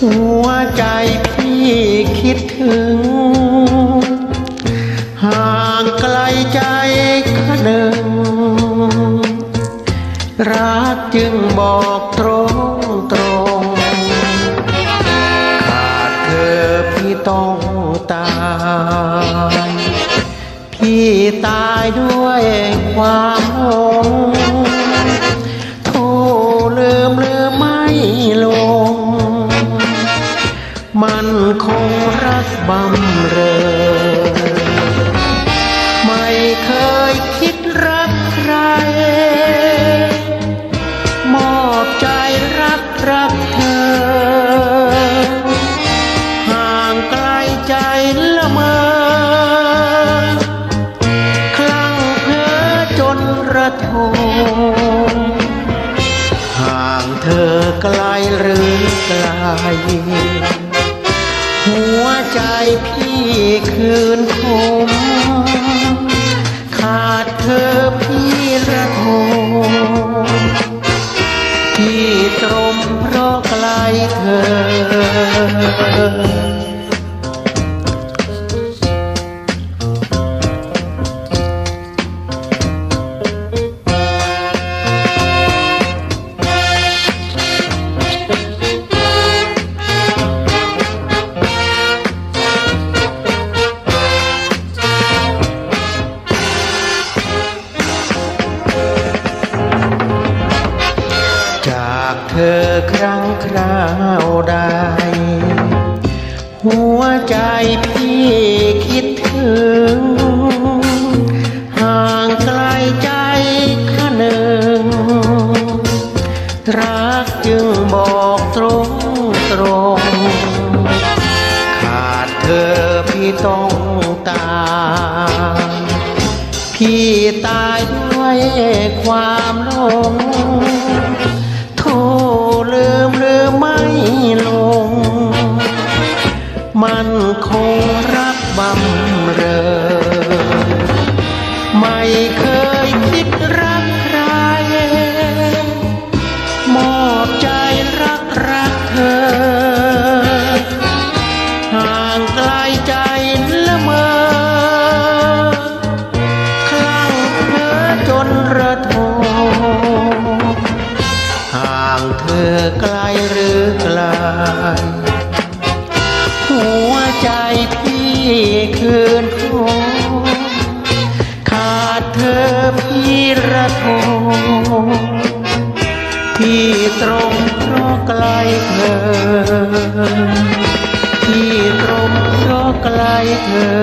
หัวใจพี่คิดถึง ห่างไกลใจขะหนึ่งรักจึงบอกตรงตรง ขาดเธอพี่ต้องตายพี่ตายด้วยความหง บำเรอ ไม่เคยคิดรักใคร มอบใจรักรักเธอ ห่างไกลใจละเมอคลั่งเพ้อจนระทมห่างเธอไกลหรือไกล พี่คืนคมขาดเธอพี่ระทมพี่ตรมเพราะไกลเธอากเธอครั้งคราวใด หัวใจพี่คิดถึง ห่างไกลใจขะหนึ่ง รักจึงบอกตรงตรง ขาดเธอพี่ต้องตายพี่ตายด้วยความหลง มันคงรักบำเรอ ไม่เคยคิดรักใคร มอบใจรักรักเธอ ห่างไกลใจละเมอคลั่งเพ้อจนระทมห่างเธอไกลหรือไกล ใจพี่คืนคงขาดเธอพี่ระทมพี่ตรงเพราะไกลเธอ พี่ตรงเพราะไกลเธอ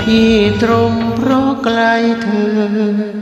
พี่ตรงเพราะไกลเธอ